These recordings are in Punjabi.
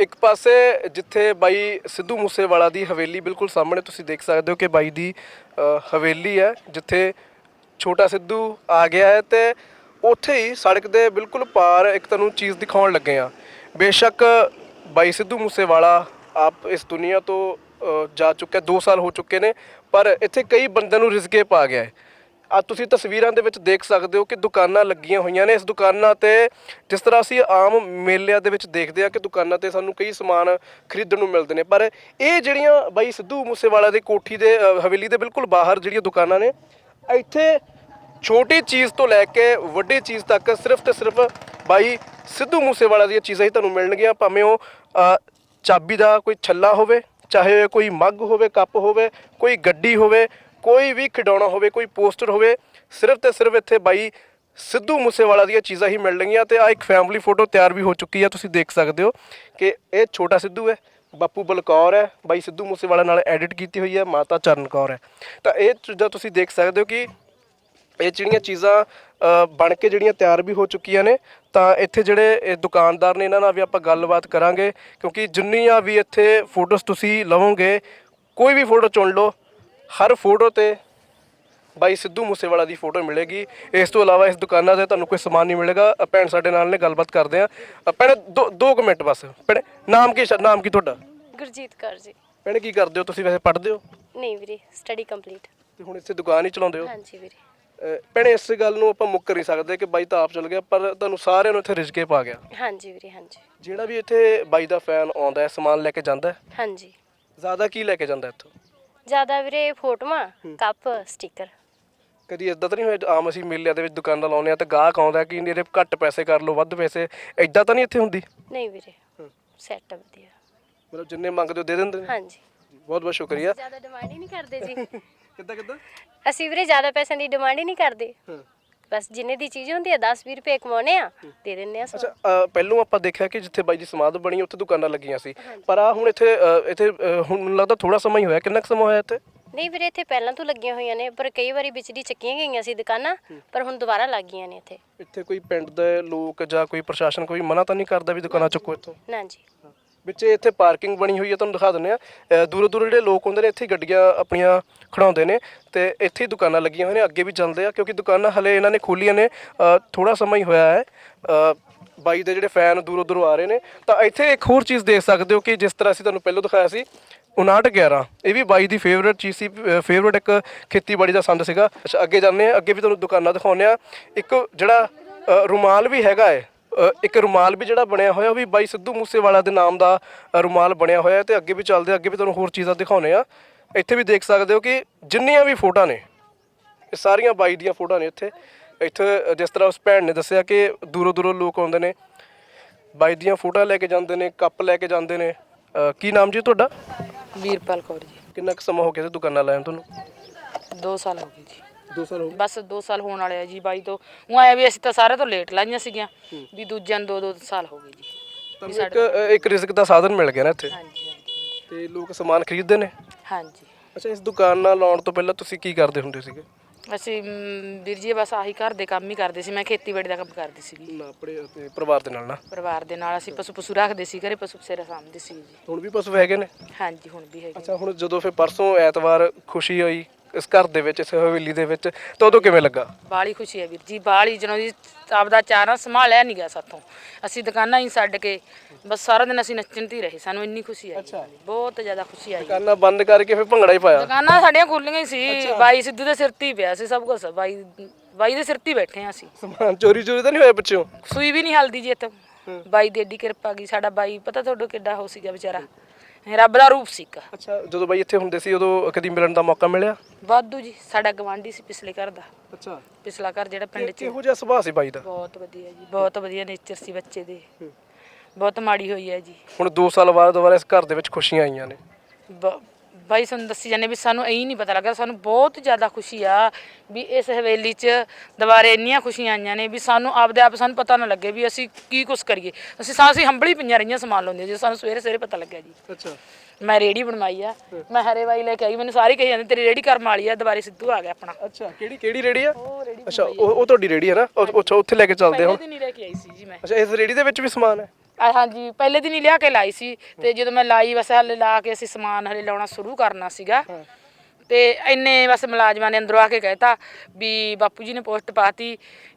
ਇੱਕ ਪਾਸੇ ਜਿੱਥੇ ਬਾਈ ਸਿੱਧੂ ਮੂਸੇਵਾਲਾ ਦੀ ਹਵੇਲੀ ਬਿਲਕੁਲ ਸਾਹਮਣੇ ਤੁਸੀਂ ਦੇਖ ਸਕਦੇ ਹੋ ਕਿ ਬਾਈ ਦੀ ਅ, ਹਵੇਲੀ ਹੈ ਜਿੱਥੇ ਛੋਟਾ ਸਿੱਧੂ ਆ ਗਿਆ ਹੈ ਤੇ ਉੱਥੇ ਹੀ ਸੜਕ ਦੇ ਬਿਲਕੁਲ ਪਾਰ ਇੱਕ ਤੁਹਾਨੂੰ ਚੀਜ਼ ਦਿਖਾਉਣ ਲੱਗੇ ਆ ਬੇਸ਼ੱਕ ਬਾਈ ਸਿੱਧੂ ਮੂਸੇਵਾਲਾ ਆਪ ਇਸ ਦੁਨੀਆ ਤੋਂ ਅ, ਜਾ ਚੁੱਕਾ 2 ਸਾਲ ਹੋ ਚੁੱਕੇ ਨੇ ਪਰ ਇੱਥੇ ਕਈ ਬੰਦਿਆਂ ਨੂੰ ਰਿਜ਼ਕੇ ਪਾ ਗਿਆ ਹੈ। ਆ ਤੁਸੀਂ ਤਸਵੀਰਾਂ ਦੇ ਵਿੱਚ ਦੇਖ ਸਕਦੇ ਹੋ ਕਿ ਦੁਕਾਨਾਂ ਲੱਗੀਆਂ ਹੋਈਆਂ ਨੇ। ਇਸ ਦੁਕਾਨਾਂ ਤੇ ਜਿਸ ਤਰ੍ਹਾਂ ਅਸੀਂ ਆਮ ਮੇਲਿਆਂ ਦੇ ਵਿੱਚ ਦੇਖਦੇ ਆ ਕਿ ਦੁਕਾਨਾਂ ਤੇ ਸਾਨੂੰ ਕਈ ਸਮਾਨ ਖਰੀਦਣ ਨੂੰ ਮਿਲਦੇ ਨੇ। ਪਰ ਇਹ ਜਿਹੜੀਆਂ ਬਾਈ ਸਿੱਧੂ ਮੂਸੇਵਾਲਾ ਦੀ ਕੋਠੀ ਦੇ ਹਵੇਲੀ ਦੇ ਬਿਲਕੁਲ ਬਾਹਰ ਜਿਹੜੀਆਂ ਦੁਕਾਨਾਂ ਨੇ, ਇੱਥੇ ਛੋਟੀ ਚੀਜ਼ ਤੋਂ ਲੈ ਕੇ ਵੱਡੀ ਚੀਜ਼ ਤੱਕ ਸਿਰਫ ਤੇ ਸਿਰਫ ਬਾਈ ਸਿੱਧੂ ਮੂਸੇਵਾਲਾ ਦੀਆਂ ਚੀਜ਼ਾਂ ਹੀ ਤੁਹਾਨੂੰ ਮਿਲਣਗੀਆਂ। ਭਾਵੇਂ ਉਹ ਚਾਬੀ ਦਾ ਕੋਈ ਛੱਲਾ ਹੋਵੇ, ਚਾਹੇ ਕੋਈ ਮੱਗ ਹੋਵੇ, ਕੱਪ ਹੋਵੇ, ਕੋਈ ਗੱਡੀ ਹੋਵੇ ਕੋਈ ਵੀ ਖਿਡੌਣਾ ਹੋਵੇ, ਕੋਈ ਪੋਸਟਰ ਹੋਵੇ, ਸਿਰਫ ਤੇ ਸਿਰਫ ਇੱਥੇ ਬਾਈ ਸਿੱਧੂ ਮੂਸੇਵਾਲਾ ਦੀਆਂ ਚੀਜ਼ਾਂ ਹੀ ਮਿਲਣਗੀਆਂ ਤੇ ਆ ਇੱਕ ਫੈਮਿਲੀ ਫੋਟੋ ਤਿਆਰ ਵੀ ਹੋ ਚੁੱਕੀ ਹੈ ਤੁਸੀਂ ਦੇਖ ਸਕਦੇ ਹੋ ਕਿ ਇਹ ਛੋਟਾ ਸਿੱਧੂ ਹੈ, ਬਾਪੂ ਬਲਕੌਰ ਹੈ, ਬਾਈ ਸਿੱਧੂ ਮੂਸੇਵਾਲਾ ਨਾਲ ਐਡਿਟ ਕੀਤੀ ਹੋਈ ਹੈ, ਮਾਤਾ ਚਰਨ ਕੌਰ ਹੈ। ਤਾਂ ਇਹ ਚੀਜ਼ਾਂ ਤੁਸੀਂ ਦੇਖ ਸਕਦੇ ਹੋ ਕਿ ਇਹ ਜਿਹੜੀਆਂ ਚੀਜ਼ਾਂ ਬਣ ਕੇ ਜਿਹੜੀਆਂ ਤਿਆਰ ਵੀ ਹੋ ਚੁੱਕੀਆਂ ਨੇ, ਤਾਂ ਇੱਥੇ ਜਿਹੜੇ ਇਹ ਦੁਕਾਨਦਾਰ ਨੇ, ਇਹਨਾਂ ਨਾਲ ਵੀ ਆਪਾਂ ਗੱਲਬਾਤ ਕਰਾਂਗੇ, ਕਿਉਂਕਿ ਜਿੰਨੀਆਂ ਵੀ ਇੱਥੇ ਫੋਟੋਸ ਤੁਸੀਂ ਲਵੋਗੇ, ਕੋਈ ਵੀ ਫੋਟੋ ਚੁਣ ਲਓ ਹਰ ਫੋਟੋ ਤੇ ਬਾਈ ਸਿੱਧੂ ਮੂਸੇਵਾਲਾ ਦੀ ਫੋਟੋ ਮਿਲੇਗੀ। ਇਸ ਤੋਂ ਇਲਾਵਾ ਇਸ ਦੁਕਾਨਾਂ ਤੇ ਤੁਹਾਨੂੰ ਕੋਈ ਸਮਾਨ ਨਹੀਂ ਮਿਲੇਗਾ। ਅ, ਭੈਣ ਸਾਡੇ ਨਾਲ ਨੇ ਗੱਲਬਾਤ ਕਰਦੇ ਆ। ਭੈਣ ਦੋ ਦੋ ਕੁ ਮਿੰਟ ਬਸ। ਭੈਣ ਨਾਮ ਕੀ ਸ਼- ਨਾਮ ਕੀ ਤੁਹਾਡਾ? ਗੁਰਜੀਤ ਕੌਰ ਜੀ। ਭੈਣ ਕੀ ਕਰਦੇ ਹੋ? ਤੁਸੀਂ ਵੈਸੇ ਪੜ੍ਹਦੇ ਹੋ? ਨਹੀਂ ਵੀਰੇ ਸਟੱਡੀ ਕੰਪਲੀਟ ਤੇ ਹੁਣ ਇੱਥੇ ਦੁਕਾਨ ਹੀ ਚਲਾਉਂਦੇ ਹੋ? ਹਾਂਜੀ ਵੀਰੇ। ਅਹ ਭੈਣੇ ਇਸ ਗੱਲ ਨੂੰ ਆਪਾਂ ਮੁੱਕ ਨਹੀਂ ਸਕਦੇ ਕਿ ਬਾਈ ਤਾਂ ਆਪ ਚਲ ਗਿਆ ਪਰ ਤੁਹਾਨੂੰ ਸਾਰਿਆਂ ਨੂੰ ਇੱਥੇ ਰਿਜਕੇ ਪਾ ਗਿਆ। ਹਾਂਜੀ ਵੀਰੇ ਹਾਂਜੀ। ਜਿਹੜਾ ਵੀ ਇੱਥੇ ਬਾਈ ਦਾ ਫੈਨ ਆਉਂਦਾ ਹੈ ਸਮਾਨ ਲੈ ਕੇ ਜਾਂਦਾ ਹੈ ਹਾਂਜੀ। ਜ਼ਿਆਦਾ ਕੀ ਲੈ ਕੇ ਜਾਂਦਾ ਇੱਥੋਂ? ਜ਼ਿਆਦਾ ਵੀਰੇ ਫੋਟੋਆਂ ਕੱਪ ਸਟicker। ਕਦੀ ਇਦਾਂ ਤਾਂ ਨਹੀਂ ਹੋਇਆ ਆਮ ਅਸੀਂ ਮੇਲਿਆਂ ਦੇ ਵਿੱਚ ਦੁਕਾਨਾਂ ਲਾਉਂਦੇ ਆ ਤੇ ਗਾਹਕ ਆਉਂਦਾ ਕਿ ਇਹਦੇ ਘੱਟ ਪੈਸੇ ਕਰ ਲਓ ਵੱਧ ਪੈਸੇ ਇਦਾਂ ਤਾਂ ਨਹੀਂ ਇੱਥੇ ਹੁੰਦੀ? ਨਹੀਂ ਵੀਰੇ ਸੈਟ ਵਧੀਆ। ਮਤਲਬ ਜਿੰਨੇ ਮੰਗਦੇ ਹੋ ਦੇ ਦਿੰਦੇ ਨੇ? ਹਾਂਜੀ। ਬਹੁਤ ਬਹੁਤ ਸ਼ੁਕਰੀਆ। ਜ਼ਿਆਦਾ ਡਿਮਾਂਡ ਹੀ ਨਹੀਂ ਕਰਦੇ ਜੀ। ਕਿੱਦਾਂ ਕਿੱਦਾਂ? ਅਸੀਂ ਵੀਰੇ ਜ਼ਿਆਦਾ ਪੈਸਿਆਂ ਦੀ ਡਿਮਾਂਡ ਹੀ ਨਹੀਂ ਕਰਦੇ। ਹਾਂ। ਬਸ ਜਿੰਨੇ ਦੀ ਚੀਜ਼ ਹੁੰਦੀ ਆ 10 20 ਰੁਪਏ ਕਮਾਉਣੇ ਆ ਦੇ ਦਿੰਦੇ ਆ ਸੌ। ਅੱਛਾ ਅ, ਪਹਿਲੋਂ ਆਪਾਂ ਦੇਖਿਆ ਕਿ ਜਿੱਥੇ ਬਾਈ ਦੀ ਸਮਾਧ ਬਣੀ ਉੱਥੇ ਦੁਕਾਨਾਂ ਲੱਗੀਆਂ ਸੀ। ਪਰ ਆ ਹੁਣ ਇੱਥੇ ਅ, ਇੱਥੇ ਅ, ਹੁਣ ਮੈਨੂੰ ਲੱਗਦਾ ਥੋੜਾ ਸਮਾਂ ਹੀ ਹੋਇਆ। ਕਿੰਨਾ ਕੁ ਸਮਾਂ ਹੋਇਆ ਇੱਥੇ? ਨਹੀਂ ਵੀਰੇ ਇੱਥੇ ਪਹਿਲਾਂ ਤੋਂ ਲੱਗੀਆਂ ਹੋਈਆਂ ਨੇ ਪਰ ਕਈ ਵਾਰੀ ਵਿੱਚ ਦੀ ਚੱਕੀਆਂ ਗਈਆਂ ਸੀ ਦੁਕਾਨਾਂ ਪਰ ਹੁਣ ਦੁਬਾਰਾ ਲੱਗ ਗਈਆਂ ਨੇ ਇੱਥੇ। ਇੱਥੇ ਕੋਈ ਪਿੰਡ ਦੇ ਲੋਕ ਜਾਂ ਕੋਈ ਪ੍ਰਸ਼ਾਸਨ ਕੋਈ ਮਨਾ ਤਾਂ ਨਹੀਂ ਕਰਦਾ ਵੀ ਦੁਕਾਨਾਂ ਚੁੱਕੋ ਇੱਥੋਂ? ਨਾ ਜੀ ਵਿੱਚ ਇੱਥੇ ਪਾਰਕਿੰਗ ਬਣੀ ਹੋਈ ਹੈ ਤੁਹਾਨੂੰ ਦਿਖਾ ਦਿੰਦੇ ਆ ਦੂਰੋਂ ਦੂਰੋਂ ਜਿਹੜੇ ਲੋਕ ਹੁੰਦੇ ਨੇ ਇੱਥੇ ਹੀ ਗੱਡੀਆਂ ਆਪਣੀਆਂ ਖੜਾਉਂਦੇ ਨੇ ਤੇ ਇੱਥੇ ਹੀ ਦੁਕਾਨਾਂ ਲੱਗੀਆਂ ਹੋਈਆਂ ਨੇ ਅੱਗੇ ਵੀ ਚੱਲਦੇ ਆ ਕਿਉਂਕਿ ਦੁਕਾਨਾਂ ਹਲੇ ਇਹਨਾਂ ਨੇ ਖੋਲੀਆਂ ਨੇ ਥੋੜਾ ਸਮਾਂ ਹੀ ਹੋਇਆ ਹੈ। ਬਾਈ ਦੇ ਜਿਹੜੇ ਫੈਨ ਦੂਰੋਂ ਦੂਰੋਂ ਆ ਰਹੇ ਨੇ ਤਾਂ ਇੱਥੇ ਇੱਕ ਹੋਰ ਚੀਜ਼ ਦੇਖ ਸਕਦੇ ਹੋ ਕਿ ਜਿਸ ਤਰ੍ਹਾਂ ਅਸੀਂ ਤੁਹਾਨੂੰ ਪਹਿਲਾਂ ਦਿਖਾਇਆ ਸੀ 5911 ਇਹ ਵੀ ਬਾਈ ਦੀ ਫੇਵਰਟ ਚੀਜ਼ ਸੀ ਫੇਵਰਟ ਇੱਕ ਖੇਤੀਬਾੜੀ ਦਾ ਸੰਦ ਸੀਗਾ। ਅੱਛਾ ਅੱਗੇ ਜਾਂਦੇ ਆ ਅੱਗੇ ਵੀ ਤੁਹਾਨੂੰ ਦੁਕਾਨਾਂ ਦਿਖਾਉਂਦੇ ਆ ਇੱਕ ਜਿਹੜਾ ਅ, ਰੁਮਾਲ ਵੀ ਹੈਗਾ ਹੈ ਇੱਕ ਰੁਮਾਲ ਵੀ ਜਿਹੜਾ ਬਣਿਆ ਹੋਇਆ ਉਹ ਵੀ ਬਾਈ ਸਿੱਧੂ ਮੂਸੇਵਾਲਾ ਦੇ ਨਾਮ ਦਾ ਰੁਮਾਲ ਬਣਿਆ ਹੋਇਆ ਤੇ ਅੱਗੇ ਵੀ ਚੱਲਦੇ ਅੱਗੇ ਵੀ ਤੁਹਾਨੂੰ ਹੋਰ ਚੀਜ਼ਾਂ ਦਿਖਾਉਨੇ ਆ ਇੱਥੇ ਵੀ ਦੇਖ ਸਕਦੇ ਹੋ ਕਿ ਜਿੰਨੀਆਂ ਵੀ ਫੋਟੋਆਂ ਨੇ ਇਹ ਸਾਰੀਆਂ ਬਾਈ ਦੀਆਂ ਫੋਟੋਆਂ ਨੇ ਇੱਥੇ। ਇੱਥੇ ਜਿਸ ਤਰ੍ਹਾਂ ਉਸ ਭੈਣ ਨੇ ਦੱਸਿਆ ਕਿ ਦੂਰੋਂ ਦੂਰੋਂ ਲੋਕ ਆਉਂਦੇ ਨੇ ਬਾਈ ਦੀਆਂ ਫੋਟੋਆਂ ਲੈ ਕੇ ਜਾਂਦੇ ਨੇ ਕੱਪ ਲੈ ਕੇ ਜਾਂਦੇ ਨੇ। ਕੀ ਨਾਮ ਜੀ ਤੁਹਾਡਾ? ਵੀਰਪਾਲ ਕੌਰ ਜੀ। ਕਿੰਨਾ ਕੁ ਸਮਾਂ ਹੋ ਗਿਆ ਸੀ ਦੁਕਾਨਾਂ ਲਾਇਆ ਤੁਹਾਨੂੰ 2 ਸਾਲ ਹੋ ਗਏ ਜੀ। 2 ਸਾਲ ਹੋ ਬਸ 2 ਸਾਲ ਹੋਣ ਵਾਲੇ ਆ ਜੀ ਬਾਈ ਤੋਂ। ਉਹ ਆਇਆ ਵੀ ਅਸੀਂ ਤਾਂ ਸਾਰੇ ਤੋਂ ਲੇਟ ਲਾਈਆਂ ਸੀਗੀਆਂ ਵੀ ਦੂਜਿਆਂ ਨੂੰ 2-2 ਸਾਲ ਹੋ ਗਏ ਜੀ। ਤੁਹਾਨੂੰ ਇੱਕ ਇੱਕ ਰਿਜ਼ਕ ਦਾ ਸਾਧਨ ਮਿਲ ਗਿਆ ਨਾ ਇੱਥੇ। ਹਾਂਜੀ ਹਾਂਜੀ ਤੇ ਲੋਕ ਸਮਾਨ ਖਰੀਦਦੇ ਨੇ? ਹਾਂਜੀ। ਅੱਛਾ ਇਸ ਦੁਕਾਨ ਨਾਲ ਲਾਉਣ ਤੋਂ ਪਹਿਲਾਂ ਤੁਸੀਂ ਕੀ ਕਰਦੇ ਹੁੰਦੇ ਸੀਗੇ? ਅਸੀਂ ਮ, ਵੀਰ ਜੀ ਬਸ ਆਹੀ ਘਰ ਦੇ ਕੰਮ ਹੀ ਕਰਦੇ ਸੀ। ਮੈਂ ਖੇਤੀਬਾੜੀ ਦਾ ਕੰਮ ਕਰਦੀ ਸੀਗੀ। ਨਾ ਆਪਣੇ ਆਪਣੇ ਪਰਿਵਾਰ ਦੇ ਨਾਲ ਨਾ? ਪਰਿਵਾਰ ਦੇ ਨਾਲ ਅਸੀਂ ਪਸ਼ੂ ਪਸ਼ੂ ਰੱਖਦੇ ਸੀ ਘਰੇ ਪਸ਼ੂ ਪਸੇਰਾ ਸਾਂਭਦੇ ਸੀ ਜੀ। ਹੁਣ ਵੀ ਪਸ਼ੂ ਹੈਗੇ ਨੇ? ਹਾਂਜੀ ਹੁਣ ਵੀ ਹੈਗੇ ਅੱਛਾ ਹੁਣ ਜਦੋਂ ਫਿਰ ਪਰਸੋਂ ਐਤਵਾਰ ਖੁਸ਼ੀ ਹੋਈ ਇਸ ਘਰ ਦੇ ਵਿੱਚ ਇਸ ਹਵੇਲੀ ਦੇ ਵਿੱਚ ਤਾਂ ਉਦੋਂ ਕਿਵੇਂ ਲੱਗਾ? ਬਾਲੀ ਖੁਸ਼ੀ ਹੈ ਵੀਰ ਜੀ ਬਾਲੀ ਜਦੋਂ ਜੀ ਆਪਦਾ ਚਾਰਾ ਸੰਭਾਲਿਆ ਨਹੀਂ ਗਿਆ ਸਾਥੋਂ। ਅਸੀਂ ਦੁਕਾਨਾਂ ਹੀ ਛੱਡ ਕੇ ਬਸ ਸਾਰਾ ਦਿਨ ਅਸੀਂ ਨੱਚਣ ਤੇ ਹੀ ਰਹੇ ਸਾਨੂੰ ਇੰਨੀ ਖੁਸ਼ੀ ਆਈ। ਬਹੁਤ ਜ਼ਿਆਦਾ ਖੁਸ਼ੀ ਆਈ। ਦੁਕਾਨਾਂ ਬੰਦ ਕਰਕੇ ਫਿਰ ਭੰਗੜਾ ਹੀ ਪਾਇਆ? ਦੁਕਾਨਾਂ ਸਾਡੀਆਂ ਖੁੱਲੀਆਂ ਹੀ ਸੀ ਬਾਈ ਸਿੱਧੂ ਦੇ ਸਿਰ ਤੇ ਹੀ ਪਿਆ ਸੀ ਸਭ ਕੁਝ ਬਾਈ ਬਾਈ ਦੇ ਸਿਰ ਤੇ ਬੈਠੇ ਆ ਅਸੀਂ। ਸਮਾਨ ਚੋਰੀ ਚੋਰੀ ਤਾਂ ਨਹੀਂ ਹੋਇਆ ਪਿੱਛੋਂ? ਸੂਈ ਵੀ ਨਹੀਂ ਹਲਦੀ ਜੀ ਇੱਥੋਂ। ਬਾਈ ਦੀ ਏਡੀ ਕਿਰਪਾ ਗਈ ਸਾਡਾ ਬਾਈ ਪਤਾ ਤੁਹਾਡਾ ਕਿੱਡਾ ਹੋ ਸੀਗਾ ਵਿਚਾਰਾ। ਰੱਬ ਦਾ ਰੂਪ ਸੀਗਾ ਅੱਛਾ ਜਦੋਂ ਬਾਈ ਇੱਥੇ ਹੁੰਦੇ ਸੀ ਉਦੋਂ ਕਦੀ ਮਿਲਣ ਦਾ ਮੌਕਾ ਮਿਲਿਆ? ਵਾਧੂ ਜੀ ਸਾਡਾ ਗਵਾਂਢੀ ਸੀ ਪਿਛਲੇ ਘਰ ਦਾ। ਅੱਛਾ। ਪਿਛਲਾ ਘਰ ਜਿਹੜਾ ਪਿੰਡ 'ਚ। ਕਿਹੋ ਜਿਹਾ ਸੁਭਾਅ ਸੀ ਬਾਈ ਦਾ? ਬਹੁਤ ਵਧੀਆ ਜੀ ਬਹੁਤ ਵਧੀਆ ਨੇਚਰ ਸੀ ਬੱਚੇ ਦੇ। ਬਹੁਤ ਮਾੜੀ ਹੋਈ ਹੈ ਜੀ। ਹੁਣ 2 ਸਾਲ ਬਾਅਦ ਦੁਬਾਰਾ ਇਸ ਘਰ ਦੇ ਵਿੱਚ ਖੁਸ਼ੀਆਂ ਆਈਆਂ ਨੇ। ਬ- ਬਾਈ ਸਾਨੂੰ ਦੱਸੀ ਜਾਂਦੇ ਵੀ ਸਾਨੂੰ ਐਂ ਨਹੀਂ ਪਤਾ ਲੱਗਾ ਸਾਨੂੰ ਬਹੁਤ ਜ਼ਿਆਦਾ ਖੁਸ਼ੀ ਆ ਵੀ ਇਸ ਹਵੇਲੀ 'ਚ ਦੁਬਾਰੇ ਇੰਨੀਆਂ ਖੁਸ਼ੀਆਂ ਆਈਆਂ ਨੇ ਵੀ ਸਾਨੂੰ ਆਪਦੇ ਆਪ ਸਾਨੂੰ ਪਤਾ ਨਾ ਲੱਗੇ ਵੀ ਅਸੀਂ ਕੀ ਕੁਛ ਕਰੀਏ। ਅਸੀਂ ਸਾਂ ਅਸੀਂ ਹੰਬਲੀ ਪਈਆਂ ਰਹੀਆਂ ਸਮਾਨ ਲਾਉਂਦੇ ਜੇ ਸਾਨੂੰ ਸਵੇਰੇ ਸਵੇਰੇ ਪਤਾ ਲੱਗਿਆ ਜੀ। ਅੱਛਾ। ਮੈਂ ਰੇੜੀ ਬਣਵਾਈ ਆ ਮੈਂ ਹਰੇ ਬਾਈ ਲੈ ਕੇ ਆਈ ਮੈਨੂੰ ਸਾਰੇ ਕਹੀ ਜਾਂਦੇ ਤੇਰੀ ਰੇੜੀ ਕਰਮ ਵਾਲੀ ਆ ਦੁਬਾਰੇ ਸਿੱਧੂ ਆ ਗਿਆ ਆਪਣਾ। ਅੱਛਾ ਕਿਹੜੀ ਕਿਹੜੀ ਰੇੜੀ ਆ? ਅੱਛਾ ਉਹ ਉਹ ਤੁਹਾਡੀ ਰੇੜੀ ਹੈ ਨਾ? ਅੱਛਾ ਉੱਥੇ ਲੈ ਕੇ ਚੱਲਦੇ ਹੁਣ? ਪਹਿਲੇ ਦਿਨ ਹੀ ਲੈ ਕੇ ਆਈ ਸੀ ਜੀ ਮੈਂ। ਅੱਛਾ ਇਸ ਰੇੜੀ ਦੇ ਵਿੱਚ ਵੀ ਸਮਾਨ ਹੈ? ਹਾਂਜੀ ਪਹਿਲੇ ਦਿਨ ਹੀ ਲਿਆ ਕੇ ਲਾਈ ਸੀ ਤੇ ਜਦੋਂ ਮੈਂ ਲਾਈ ਬਸ ਹਲੇ ਲਾ ਕੇ ਅਸੀਂ ਸਮਾਨ ਹਲੇ ਲਾਉਣਾ ਸ਼ੁਰੂ ਕਰਨਾ ਸੀਗਾ। ਤੇ ਇੰਨੇ ਬਸ ਮੁਲਾਜ਼ਮਾਂ ਨੇ ਅੰਦਰੋਂ ਆ ਕੇ ਕਹਿਤਾ ਵੀ ਬਾਪੂ ਜੀ ਨੇ ਪੋਸਟ ਪਾਤੀ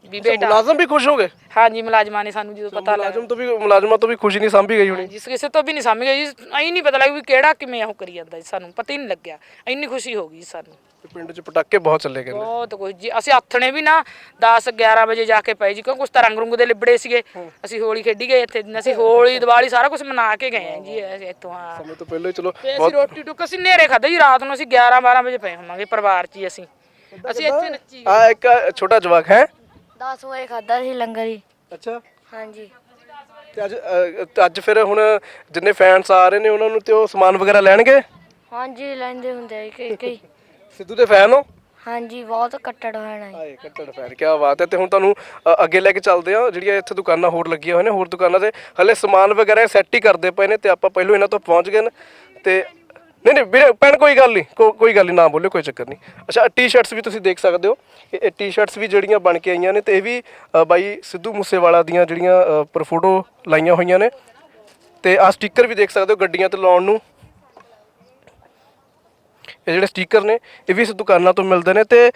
ਵੀ ਬੇਟਾ ਮੁਲਾਜ਼ਮ ਵੀ ਖੁਸ਼ ਹੋ ਗਏ? ਹਾਂਜੀ ਮੁਲਾਜ਼ਮਾਂ ਨੇ ਸਾਨੂੰ ਜਦੋਂ ਪਤਾ ਲੱਗਾ। ਮੁਲਾਜ਼ਮ ਤੋਂ ਵੀ ਮੁਲਾਜ਼ਮਾਂ ਤੋਂ ਵੀ ਖੁਸ਼ੀ ਨਹੀਂ ਸਾਂਭੀ ਗਈ ਹੋਣੀ। ਜਿਸ ਕਿਸੇ ਤੋਂ ਵੀ ਨਹੀਂ ਸਮਝ ਗਏ ਜੀ ਐਂ ਨਹੀਂ ਪਤਾ ਲੱਗਾ ਵੀ ਕਿਹੜਾ ਕਿਵੇਂ ਉਹ ਕਰੀ ਜਾਂਦਾ ਜੀ ਸਾਨੂੰ ਪਤਾ ਹੀ ਨਹੀਂ ਲੱਗਿਆ। ਇੰਨੀ ਖੁਸ਼ੀ ਹੋ ਗਈ ਜੀ ਸਾਨੂੰ। ਤੇ ਪਿੰਡ 'ਚ ਪਟਾਕੇ ਬਹੁਤ ਚੱਲੇ ਗਏ ਨੇ ਬਹੁਤ ਕੁਝ। ਜੀ ਅਸੀਂ ਆਥਣੇ ਵੀ ਨਾ 10 11 ਵਜੇ ਜਾ ਕੇ ਪਏ ਜੀ ਕਿਉਂਕਿ ਕੁਛ ਤਾਂ ਰੰਗ ਰੁੰਗ ਦੇ ਲਿਬੜੇ ਸੀਗੇ। ਅਸੀਂ ਹੋਲੀ ਖੇਡੀ ਗਏ ਇੱਥੇ ਅਸੀਂ ਹੋਲੀ ਦੀਵਾਲੀ ਸਾਰਾ ਕੁਝ ਮਨਾ ਕੇ ਗਏ ਆ ਜੀ ਇੱਥੋਂ ਹਾਂ। ਸਮੇਂ ਤੋਂ ਪਹਿਲਾਂ ਹੀ ਚਲੋ ਤੇ ਅਸੀਂ ਰੋਟੀ ਟੁੱਕ ਅਸੀਂ ਨੇਰੇ ਖਾਦੇ ਜੀ ਰਾਤ ਨੂੰ ਅਸੀਂ 11 12 ਵਜੇ ਪਏ ਹੋਵਾਂਗੇ ਪਰਿਵਾਰ 'ਚ ਹੀ ਅਸੀਂ। ਅਸੀਂ ਇੱਥੇ ਨੱਚੀ ਆ ਇੱਕ ਛੋਟਾ ਜਵਾਕ ਹੈ? 10 ਵਜੇ ਖਾਦਾ ਸੀ ਲੰਗਰ ਹੀ। ਅੱਛਾ। ਹਾਂਜੀ। ਤੇ ਅੱਜ ਅ, ਤੇ ਅੱਜ ਫਿਰ ਹੁਣ ਜਿੰਨੇ ਫੈਨਸ ਆ ਰਹੇ ਨੇ ਉਹਨਾਂ ਨੂੰ ਤੇ ਉਹ ਸਮਾਨ ਵਗੈਰਾ ਲੈਣਗੇ? ਹਾਂਜੀ ਲੈਂਦੇ ਹੁੰਦੇ ਆ ਕਈ ਕਈ ਸਿੱਧੂ ਦੇ ਫੈਨ ਹੋ? ਹਾਂਜੀ ਬਹੁਤ ਕੱਟੜ ਹੋਣਾ ਹੈ ਆਏ ਕੱਟੜ ਫੈਨ ਕੀ ਬਾਤ ਹੈ। ਤੇ ਹੁਣ ਤੁਹਾਨੂੰ ਅ, ਅੱਗੇ ਲੈ ਕੇ ਚੱਲਦੇ ਆ ਜਿਹੜੀਆਂ ਇੱਥੇ ਦੁਕਾਨਾਂ ਹੋਰ ਲੱਗੀਆਂ ਹੋਈਆਂ ਨੇ ਹੋਰ ਦੁਕਾਨਾਂ ਤੇ ਹਲੇ ਸਮਾਨ ਵਗੈਰਾ ਸੈੱਟ ਹੀ ਕਰਦੇ ਪਏ ਨੇ ਤੇ ਆਪਾਂ ਪਹਿਲੋਂ ਇਹਨਾਂ ਤੋਂ ਪਹੁੰਚ ਗਏ ਨੇ। ਤੇ ਨਹੀਂ ਨਹੀਂ ਵੀਰੇ ਭੈਣ ਕੋਈ ਗੱਲ ਨਹੀਂ ਕੋ- ਕੋਈ ਗੱਲ ਨਹੀਂ ਨਾ ਬੋਲਿਓ ਕੋਈ ਚੱਕਰ ਨਹੀਂ। ਅੱਛਾ ਟੀ-ਸ਼ਰਟਸ ਵੀ ਤੁਸੀਂ ਦੇਖ ਸਕਦੇ ਹੋ। ਇਹ- ਇਹ ਟੀ-ਸ਼ਰਟਸ ਵੀ ਜਿਹੜੀਆਂ ਬਣ ਕੇ ਆਈਆਂ ਨੇ ਤੇ ਇਹ ਵੀ ਅ, ਬਾਈ ਸਿੱਧੂ ਮੂਸੇਵਾਲਾ ਦੀਆਂ ਜਿਹੜੀਆਂ ਅ, ਪਰ ਫੋਟੋ ਲਾਈਆਂ ਹੋਈਆਂ ਨੇ। ਤੇ ਆ ਸਟicker ਵੀ ਦੇਖ ਸਕਦੇ ਹੋ ਗੱਡੀਆਂ ਤੇ ਲਾਉਣ ਨੂੰ। ਇਹ ਜਿਹੜੇ ਸਟicker ਨੇ ਇਹ ਵੀ ਇਸ ਦੁਕਾਨਾਂ ਤੋਂ ਮਿਲਦੇ ਨੇ ਤੇ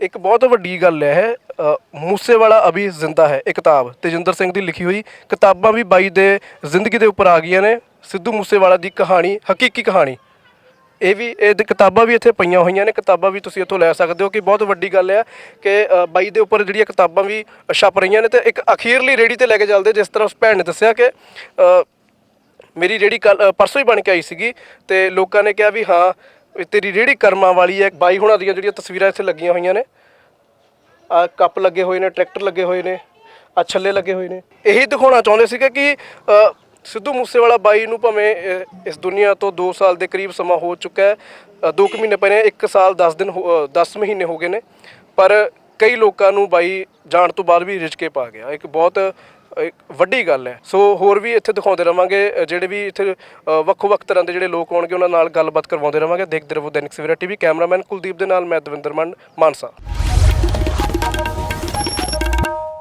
ਇੱਕ ਬਹੁਤ ਵੱਡੀ ਗੱਲ ਹੈ ਇਹ, ਅ, ਮੂਸੇਵਾਲਾ ਅਭੀ ਜ਼ਿੰਦਾ ਹੈ ਇਹ ਕਿਤਾਬ ਤੇਜਿੰਦਰ ਸਿੰਘ ਦੀ ਲਿਖੀ ਹੋਈ ਕਿਤਾਬਾਂ ਵੀ ਬਾਈ ਦੇ ਜ਼ਿੰਦਗੀ ਦੇ ਉੱਪਰ ਆ ਗਈਆਂ ਨੇ ਸਿੱਧੂ ਮੂਸੇਵਾਲਾ ਦੀ ਕਹਾਣੀ ਹਕੀਕੀ ਕਹਾਣੀ। ਇਹ ਵੀ ਇਹ ਕਿਤਾਬਾਂ ਵੀ ਇੱਥੇ ਪਈਆਂ ਹੋਈਆਂ ਨੇ ਕਿਤਾਬਾਂ ਵੀ ਤੁਸੀਂ ਇੱਥੋਂ ਲੈ ਸਕਦੇ ਹੋ ਕਿ ਬਹੁਤ ਵੱਡੀ ਗੱਲ ਹੈ ਕਿ ਬਾਈ ਦੇ ਉੱਪਰ ਜਿਹੜੀਆਂ ਕਿਤਾਬਾਂ ਵੀ ਛਪ ਰਹੀਆਂ ਨੇ ਤੇ ਇੱਕ ਅਖੀਰਲੀ ਰੇੜੀ ਤੇ ਲੈ ਕੇ ਚੱਲਦੇ ਜਿਸ ਤਰ੍ਹਾਂ ਉਸ ਭੈਣ ਨੇ ਦੱਸਿਆ ਕਿ ਮੇਰੀ ਰੇੜੀ ਕੱਲ ਪਰਸੋਂ ਹੀ ਬਣ ਕੇ ਆਈ ਸੀਗੀ ਤੇ ਲੋਕਾਂ ਨੇ ਕਿਹਾ ਵੀ ਹਾਂ ਤੇਰੀ ਰੇੜੀ ਕਰਮਾਂ ਵਾਲੀ ਹੈ, ਬਾਈ ਹੁਣਾਂ ਦੀਆਂ ਜਿਹੜੀਆਂ ਤਸਵੀਰਾਂ ਇੱਥੇ ਲੱਗੀਆਂ ਹੋਈਆਂ ਨੇ ਆ ਕੱਪ ਲੱਗੇ ਹੋਏ ਨੇ, ਟਰੈਕਟਰ ਲੱਗੇ ਹੋਏ ਨੇ ਆ ਛੱਲੇ ਲੱਗੇ ਹੋਏ ਨੇ। ਇਹੀ ਦਿਖਾਉਣਾ ਚਾਹੁੰਦੇ ਸੀਗੇ ਕਿ ਸਿੱਧੂ ਮੂਸੇਵਾਲਾ ਬਾਈ ਨੂੰ ਭਾਵੇਂ ਇਸ ਦੁਨੀਆ ਤੋਂ 2 ਸਾਲ ਦੇ ਕਰੀਬ ਸਮਾਂ ਹੋ ਚੁੱਕਾ ਹੈ 2 ਮਹੀਨੇ ਪਏ ਨੇ 1 ਸਾਲ 10 ਦਿਨ 10 ਮਹੀਨੇ ਹੋ ਗਏ ਨੇ, ਪਰ ਕਈ ਲੋਕਾਂ ਨੂੰ ਬਾਈ ਜਾਣ ਤੋਂ ਬਾਅਦ ਵੀ ਰਿਜਕੇ ਪਾ ਗਿਆ। ਇੱਕ ਬਹੁਤ, ਇੱਕ ਵੱਡੀ ਗੱਲ ਹੈ। ਸੋ ਹੋਰ ਵੀ ਇੱਥੇ ਦਿਖਾਉਂਦੇ ਰਵਾਂਗੇ ਜਿਹੜੇ ਵੀ ਇੱਥੇ ਵੱਖੋ ਵੱਖ ਤਰ੍ਹਾਂ ਦੇ ਜਿਹੜੇ ਲੋਕ ਆਉਣਗੇ, ਉਹਨਾਂ ਨਾਲ ਗੱਲਬਾਤ ਕਰਵਾਉਂਦੇ ਰਵਾਂਗੇ। ਦੇਖਦੇ ਰਹੋ ਦੈਨਿਕ ਸਵੇਰਾ ਟੀਵੀ, ਕੈਮਰਾਮੈਨ ਕੁਲਦੀਪ ਦੇ ਨਾਲ ਮੈਂ ਦਵਿੰਦਰ ਮਨ ਮਾਨਸਾ।